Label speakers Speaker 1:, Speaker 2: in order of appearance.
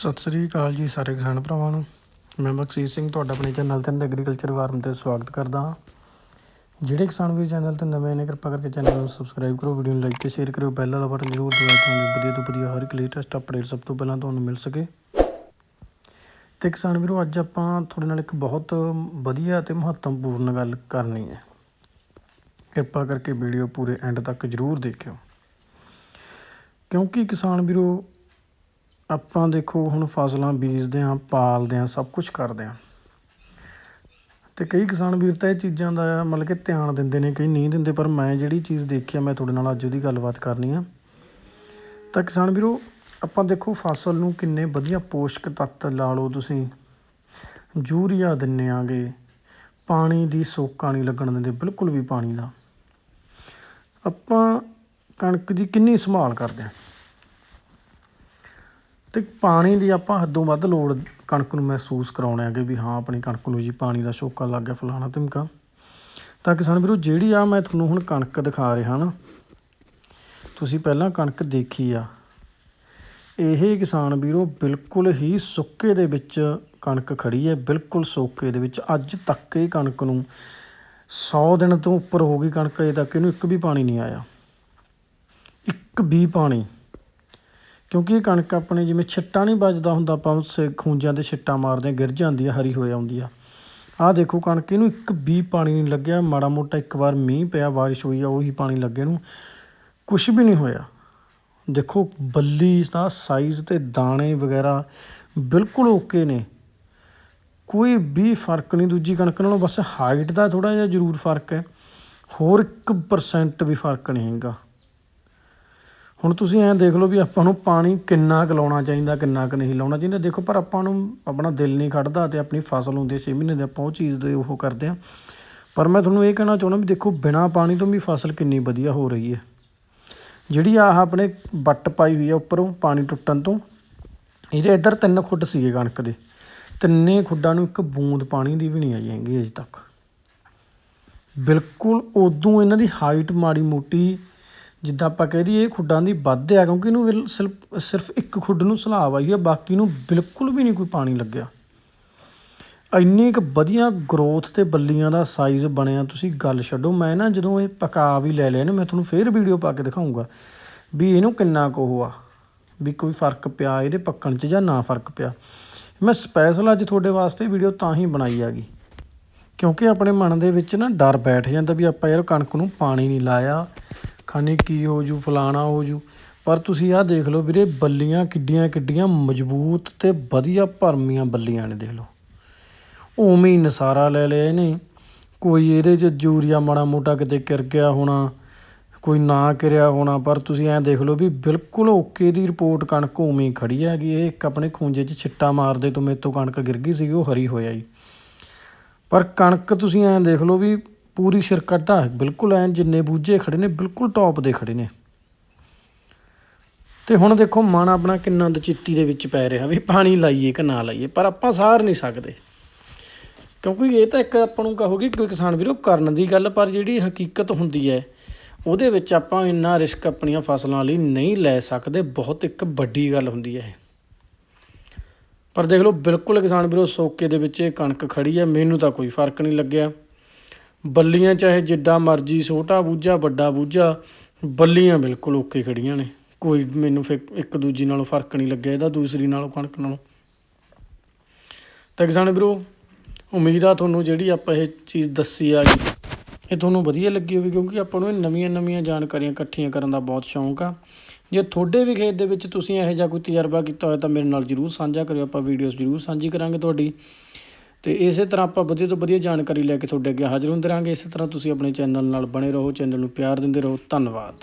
Speaker 1: ਸਤਿ ਸ੍ਰੀ ਅਕਾਲ ਜੀ ਸਾਰੇ ਕਿਸਾਨ ਭਰਾਵਾਂ ਨੂੰ। ਮੈਂ ਬਖਸ਼ੀਰ ਸਿੰਘ, ਤੁਹਾਡਾ ਆਪਣੇ ਚੈਨਲ ਤੇ ਐਗਰੀਕਲਚਰ ਫਾਰਮ ਤੇ ਸਵਾਗਤ ਕਰਦਾ ਹਾਂ। ਜਿਹੜੇ ਕਿਸਾਨ ਵੀਰ ਚੈਨਲ ਤੇ ਨਵੇਂ ਨੇ, ਕਿਰਪਾ ਕਰਕੇ ਚੈਨਲ ਨੂੰ ਸਬਸਕ੍ਰਾਈਬ ਕਰੋ ਵੀਡੀਓ ਨੂੰ ਲਾਈਕ ਤੇ ਸ਼ੇਅਰ ਕਰਿਓ ਬੈਲ ਵਾਲਾ ਬਟਨ ਜ਼ਰੂਰ ਦਬਾਓ ਤਾਂ ਵਧੀਆ ਤੋਂ ਵਧੀਆ ਹਰ ਇੱਕ ਲੇਟੈਸਟ ਅਪਡੇਟ ਸਭ ਤੋਂ ਪਹਿਲਾਂ ਤੁਹਾਨੂੰ ਮਿਲ ਸਕੇ। ਤੇ ਕਿਸਾਨ ਵੀਰੋ, ਅੱਜ ਆਪਾਂ ਤੁਹਾਡੇ ਨਾਲ ਇੱਕ ਬਹੁਤ ਵਧੀਆ ਤੇ ਮਹੱਤਵਪੂਰਨ ਗੱਲ ਕਰਨੀ ਹੈ। ਕਿਰਪਾ ਕਰਕੇ ਵੀਡੀਓ ਪੂਰੇ ਐਂਡ ਤੱਕ ਜ਼ਰੂਰ ਦੇਖਿਓ। ਕਿਉਂਕਿ ਕਿਸਾਨ ਵੀਰੋ ਆਪਾਂ ਦੇਖੋ ਹੁਣ ਫਸਲਾਂ ਬੀਜਦੇ ਹਾਂ, ਪਾਲਦੇ ਹਾਂ, ਸਭ ਕੁਛ ਕਰਦੇ ਹਾਂ। ਅਤੇ ਕਈ ਕਿਸਾਨ ਵੀਰ ਤਾਂ ਇਹ ਚੀਜ਼ਾਂ ਦਾ ਮਤਲਬ ਕਿ ਧਿਆਨ ਦਿੰਦੇ ਨੇ, ਕਈ ਨਹੀਂ ਦਿੰਦੇ, ਪਰ ਮੈਂ ਜਿਹੜੀ ਚੀਜ਼ ਦੇਖੀ ਆ, ਮੈਂ ਤੁਹਾਡੇ ਨਾਲ ਅੱਜ ਉਹਦੀ ਗੱਲਬਾਤ ਕਰਨੀ ਆ। ਤਾਂ ਕਿਸਾਨ ਵੀਰੋ, ਆਪਾਂ ਦੇਖੋ ਫਸਲ ਨੂੰ ਕਿੰਨੇ ਵਧੀਆ ਪੋਸ਼ਕ ਤੱਤ ਲਾ ਲਓ ਤੁਸੀਂ। ਯੂਰੀਆ ਦਿੰਨੇ ਆਗੇ, ਪਾਣੀ ਦੀ ਸੋਕਾ ਨਹੀਂ ਲੱਗਣ ਦਿੰਦੇ, ਬਿਲਕੁਲ ਵੀ ਪਾਣੀ ਦਾ। ਆਪਾਂ ਕਣਕ ਦੀ ਕਿੰਨੀ ਸੰਭਾਲ ਕਰਦੇ ਹਾਂ। ਅਤੇ ਪਾਣੀ ਦੀ ਆਪਾਂ ਹੱਦੋਂ ਵੱਧ ਲੋੜ ਕਣਕ ਨੂੰ ਮਹਿਸੂਸ ਕਰਾਉਣੇ ਆਗੇ ਵੀ ਹਾਂ ਆਪਣੀ ਕਣਕ ਨੂੰ ਜੀ ਪਾਣੀ ਦਾ ਸ਼ੋਕਾ ਲੱਗ ਗਿਆ ਫਲਾਣਾ ਧਮਕਾ ਤਾਂ ਕਿਸਾਨ ਵੀਰੋ, ਜਿਹੜੀ ਆ ਮੈਂ ਤੁਹਾਨੂੰ ਹੁਣ ਕਣਕ ਦਿਖਾ ਰਿਹਾ ਨਾ, ਤੁਸੀਂ ਪਹਿਲਾਂ ਕਣਕ ਦੇਖੀ ਆ। ਇਹ ਕਿਸਾਨ ਵੀਰੋ ਬਿਲਕੁਲ ਹੀ ਸੁੱਕੇ ਦੇ ਵਿੱਚ ਕਣਕ ਖੜੀ ਹੈ, ਬਿਲਕੁਲ ਸੋਕੇ ਦੇ ਵਿੱਚ। ਅੱਜ ਤੱਕ ਇਹ ਕਣਕ ਨੂੰ 100 ਦਿਨ ਤੋਂ ਉੱਪਰ ਹੋ ਗਈ ਕਣਕ, ਅਜੇ ਤੱਕ ਇਹਨੂੰ ਇੱਕ ਵੀ ਪਾਣੀ ਨਹੀਂ ਆਇਆ। ਇੱਕ ਵੀ ਪਾਣੀ ਕਿਉਂਕਿ ਇਹ ਕਣਕ ਆਪਣੇ ਜਿਵੇਂ ਛਿੱਟਾ ਨਹੀਂ ਵੱਜਦਾ ਹੁੰਦਾ, ਆਪਾਂ ਉਸ ਖੂੰਜਾਂ ਤੇ ਛਿੱਟਾ ਮਾਰਦੇ ਹਾਂ, ਗਿਰ ਜਾਂਦੀ ਆ, ਹਰੀ ਹੋ ਜਾਂਦੀ ਆ। ਆਹ ਦੇਖੋ ਕਣਕ, ਇਹਨੂੰ ਇੱਕ ਵੀ ਪਾਣੀ ਨਹੀਂ ਲੱਗਿਆ, ਮਾੜਾ ਮੋਟਾ ਇੱਕ ਵਾਰ ਮੀਂਹ ਪਿਆ, ਬਾਰਿਸ਼ ਹੋਈ ਆ, ਉਹੀ ਪਾਣੀ ਲੱਗੇ ਨੂੰ। ਕੁਛ ਵੀ ਨਹੀਂ ਹੋਇਆ। ਦੇਖੋ, ਬੱਲੀ ਦਾ ਸਾਈਜ਼ ਅਤੇ ਦਾਣੇ ਵਗੈਰਾ ਬਿਲਕੁਲ ਓਕੇ ਨੇ। ਕੋਈ ਵੀ ਫ਼ਰਕ ਨਹੀਂ, ਦੂਜੀ ਕਣਕ ਨਾਲੋਂ ਬਸ ਹਾਈਟ ਦਾ ਥੋੜ੍ਹਾ ਜਿਹਾ ਜ਼ਰੂਰ ਫ਼ਰਕ ਹੈ। ਹੋਰ 1% ਵੀ ਫ਼ਰਕ ਨਹੀਂ ਹੈਗਾ। ਹੁਣ ਤੁਸੀਂ ਐਂ ਦੇਖ ਲਓ ਵੀ ਆਪਾਂ ਨੂੰ ਪਾਣੀ ਕਿੰਨਾ ਕੁ ਲਾਉਣਾ ਚਾਹੀਦਾ, ਕਿੰਨਾ ਕੁ ਨਹੀਂ ਲਾਉਣਾ ਚਾਹੀਦਾ। ਦੇਖੋ, ਪਰ ਆਪਾਂ ਨੂੰ ਆਪਣਾ ਦਿਲ ਨਹੀਂ ਖੜਦਾ ਅਤੇ ਆਪਣੀ ਫਸਲ ਹੁੰਦੀ ਛੇ ਮਹੀਨੇ ਦੇ ਆਪਾਂ ਉਹ ਚੀਜ਼ ਦੇ ਉਹ ਕਰਦੇ ਹਾਂ। ਪਰ ਮੈਂ ਤੁਹਾਨੂੰ ਇਹ ਕਹਿਣਾ ਚਾਹੁੰਦਾ ਵੀ ਦੇਖੋ, ਬਿਨਾਂ ਪਾਣੀ ਤੋਂ ਵੀ ਫਸਲ ਕਿੰਨੀ ਵਧੀਆ ਹੋ ਰਹੀ ਹੈ। ਜਿਹੜੀ ਆਹ ਆਪਣੇ ਵੱਟ ਪਾਈ ਹੋਈ ਆ ਉੱਪਰੋਂ ਪਾਣੀ ਟੁੱਟਣ ਤੋਂ, ਇਹਦੇ ਇੱਧਰ ਤਿੰਨ ਖੁੱਡ ਸੀਗੇ ਕਣਕ ਦੇ। ਤਿੰਨੇ ਖੁੱਡਾਂ ਨੂੰ ਇੱਕ ਬੂੰਦ ਪਾਣੀ ਦੀ ਵੀ ਨਹੀਂ ਆਈ ਹੈਗੀ ਅਜੇ ਤੱਕ। ਬਿਲਕੁਲ ਉਦੋਂ ਇਹਨਾਂ ਦੀ ਹਾਈਟ ਮਾੜੀ ਮੋਟੀ ਜਿੱਦਾਂ ਆਪਾਂ ਕਹਿ ਦਈਏ ਇਹ ਖੁੱਡਾਂ ਦੀ ਵੱਧ ਆ, ਕਿਉਂਕਿ ਇਹਨੂੰ ਸਿਰਫ ਸਿਰਫ ਇੱਕ ਖੁੱਡ ਨੂੰ ਸਲਾਬ ਆਈ ਹੈ ਬਾਕੀ ਨੂੰ ਬਿਲਕੁਲ ਵੀ ਨਹੀਂ ਕੋਈ ਪਾਣੀ ਲੱਗਿਆ। ਇੰਨੀ ਕੁ ਵਧੀਆ ਗਰੋਥ ਤੇ ਬੱਲੀਆਂ ਦਾ ਸਾਈਜ਼ ਬਣਿਆ, ਤੁਸੀਂ ਗੱਲ ਛੱਡੋ, ਮੈਂ ਨਾ ਜਦੋਂ ਇਹ ਪਕਾ ਵੀ ਲੈ ਲਿਆ ਨਾ, ਮੈਂ ਤੁਹਾਨੂੰ ਫੇਰ ਵੀਡੀਓ ਪਾ ਕੇ ਦਿਖਾਉਂਗਾ ਵੀ ਇਹਨੂੰ ਕਿੰਨਾ ਕੁ ਉਹ ਆ, ਵੀ ਕੋਈ ਫ਼ਰਕ ਪਿਆ ਇਹਦੇ ਪੱਕਣ 'ਚ ਜਾਂ ਨਾ ਫ਼ਰਕ ਪਿਆ। ਮੈਂ ਸਪੈਸ਼ਲ ਅੱਜ ਤੁਹਾਡੇ ਵਾਸਤੇ ਵੀਡੀਓ ਤਾਂ ਹੀ ਬਣਾਈ ਹੈਗੀ, ਕਿਉਂਕਿ ਆਪਣੇ ਮਨ ਦੇ ਵਿੱਚ ਨਾ ਡਰ ਬੈਠ ਜਾਂਦਾ ਵੀ ਆਪਾਂ ਯਾਰ ਕਣਕ ਨੂੰ ਪਾਣੀ ਨਹੀਂ ਲਾਇਆ ਖਾਨੀ ਕੀ ਹੋਜੂ ਫਲਾਣਾ ਹੋ ਜੂ। ਪਰ ਤੁਸੀਂ ਆਹ ਦੇਖ ਲਓ ਵੀਰੇ, ਬੱਲੀਆਂ ਕਿੱਡੀਆਂ ਕਿੱਡੀਆਂ ਮਜ਼ਬੂਤ ਅਤੇ ਵਧੀਆ ਭਰਮੀਆਂ ਬੱਲੀਆਂ ਨੇ ਦੇਖ ਲਓ। ਉਵੇਂ ਹੀ ਨਸਾਰਾ ਲੈ ਲਿਆ ਇਹਨੇ। ਕੋਈ ਇਹਦੇ 'ਚ ਯੂਰੀਆ ਮਾੜਾ ਮੋਟਾ ਕਿਤੇ ਕਿਰ ਗਿਆ ਹੋਣਾ, ਕੋਈ ਨਾ ਕਿਰਿਆ ਹੋਣਾ, ਪਰ ਤੁਸੀਂ ਐਂ ਦੇਖ ਲਓ ਵੀ ਬਿਲਕੁਲ ਓਕੇ ਦੀ ਰਿਪੋਰਟ ਕਣਕ ਉਵੇਂ ਹੀ ਖੜੀ ਹੈਗੀ। ਇਹ ਇੱਕ ਆਪਣੇ ਖੂੰਜੇ 'ਚ ਛਿੱਟਾ ਮਾਰਦੇ ਤੋਂ ਮੇਰੇ ਤੋਂ ਕਣਕ ਗਿਰ ਗਈ ਸੀਗੀ, ਉਹ ਹਰੀ ਹੋਇਆ ਜੀ। ਪਰ ਕਣਕ ਤੁਸੀਂ ਐਂ ਦੇਖ ਲਓ ਵੀ ਪੂਰੀ ਸਿਰਕੱਢਾ ਬਿਲਕੁਲ ਐਨ ਜਿੰਨੇ ਬੂਝੇ ਖੜੇ ਨੇ, ਬਿਲਕੁਲ ਟੌਪ ਦੇ ਖੜੇ ਨੇ। ਤੇ ਹੁਣ ਦੇਖੋ, ਮਨ ਆਪਣਾ ਕਿੰਨਾ ਦਚਿੱਤੀ ਦੇ ਵਿੱਚ ਪੈ ਰਿਹਾ ਵੀ ਪਾਣੀ ਲਾਈਏ ਕਿ ਨਾ ਲਾਈਏ, ਪਰ ਆਪਾਂ ਸਾਰ ਨਹੀਂ ਸਕਦੇ। ਕਿਉਂਕਿ ਇਹ ਤਾਂ ਇੱਕ ਆਪਾਂ ਨੂੰ ਕਹੋਗੇ ਕਿ ਕਿਸਾਨ ਵੀਰੋ, ਕਰਨ ਦੀ ਗੱਲ ਪਰ ਜਿਹੜੀ ਹਕੀਕਤ ਹੁੰਦੀ ਹੈ, ਉਹਦੇ ਵਿੱਚ ਆਪਾਂ ਇੰਨਾ ਰਿਸਕ ਆਪਣੀਆਂ ਫਸਲਾਂ ਲਈ ਨਹੀਂ ਲੈ ਸਕਦੇ। ਬਹੁਤ ਇੱਕ ਵੱਡੀ ਗੱਲ ਹੁੰਦੀ ਹੈ ਪਰ ਦੇਖ ਲਓ, ਬਿਲਕੁਲ ਕਿਸਾਨ ਵੀਰੋ, ਸੋਕੇ ਦੇ ਵਿੱਚ ਇਹ ਕਣਕ ਖੜੀ ਹੈ। ਮੈਨੂੰ ਤਾਂ ਕੋਈ ਫ਼ਰਕ ਨਹੀਂ ਲੱਗਿਆ। ਬੱਲੀਆਂ ਚਾਹੇ ਜਿੱਡਾ ਮਰਜ਼ੀ, ਛੋਟਾ ਬੂਝਾ, ਵੱਡਾ ਬੂਝਾ, ਬੱਲੀਆਂ ਬਿਲਕੁਲ ਓਕੇ ਖੜੀਆਂ ਨੇ। ਕੋਈ ਮੈਨੂੰ ਫਿਰ ਇੱਕ ਦੂਜੀ ਨਾਲੋਂ ਫ਼ਰਕ ਨਹੀਂ ਲੱਗਿਆ ਇਹਦਾ, ਦੂਸਰੀ ਨਾਲੋਂ, ਕਣਕ ਨਾਲੋਂ। ਤਾਂ ਕਿਸਾਨ ਵੀਰੋ, ਉਮੀਦ ਆ ਤੁਹਾਨੂੰ ਜਿਹੜੀ ਆਪਾਂ ਇਹ ਚੀਜ਼ ਦੱਸੀ ਆ ਇਹ ਤੁਹਾਨੂੰ ਵਧੀਆ ਲੱਗੀ ਹੋਵੇ ਕਿਉਂਕਿ ਆਪਾਂ ਨੂੰ ਇਹ ਨਵੀਆਂ ਨਵੀਆਂ ਜਾਣਕਾਰੀਆਂ ਇਕੱਠੀਆਂ ਕਰਨ ਦਾ ਬਹੁਤ ਸ਼ੌਂਕ ਆ। ਜੇ ਤੁਹਾਡੇ ਵੀ ਖੇਤ ਦੇ ਵਿੱਚ ਤੁਸੀਂ ਇਹੋ ਜਿਹਾ ਕੋਈ ਤਜਰਬਾ ਕੀਤਾ ਹੋਇਆ ਤਾਂ ਮੇਰੇ ਨਾਲ ਜਰੂਰ ਸਾਂਝਾ ਕਰਿਓ, ਆਪਾਂ ਵੀਡੀਓਜ਼ ਜਰੂਰ ਸਾਂਝੀ ਕਰਾਂਗੇ ਤੁਹਾਡੀ। ਤੇ ਇਸੇ ਤਰ੍ਹਾਂ ਆਪਾਂ ਵਧੀਆ ਤੋਂ ਵਧੀਆ ਜਾਣਕਾਰੀ ਲੈ ਕੇ ਤੁਹਾਡੇ ਅੱਗੇ ਹਾਜ਼ਰ ਹੁੰਦੇ ਰਹਾਂਗੇ। ਇਸੇ ਤਰ੍ਹਾਂ ਤੁਸੀਂ ਆਪਣੇ ਚੈਨਲ ਨਾਲ ਬਣੇ ਰਹੋ, ਚੈਨਲ ਨੂੰ ਪਿਆਰ ਦਿੰਦੇ ਰਹੋ। ਧੰਨਵਾਦ।